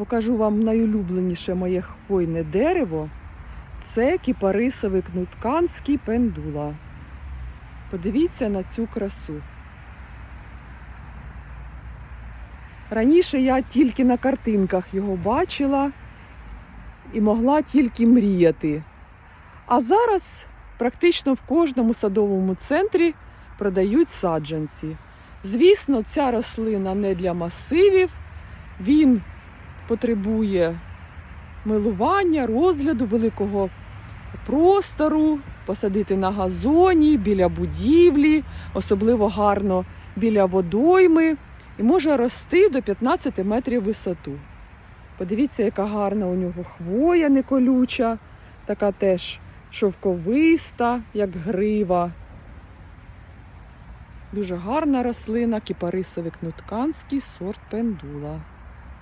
Покажу вам найулюбленіше моє хвойне дерево. Це кіпарисовий кнутканський пендула. Подивіться на цю красу. Раніше я тільки на картинках його бачила і могла тільки мріяти. А зараз практично в кожному садовому центрі продають саджанці. Звісно, ця рослина не для масивів, він потребує милування, розгляду великого простору, посадити на газоні, біля будівлі, особливо гарно біля водойми, і може рости до 15 метрів висоту. Подивіться, яка гарна у нього хвоя неколюча, така теж шовковиста, як грива. Дуже гарна рослина, кіпарисовий кнутканський сорт пендула.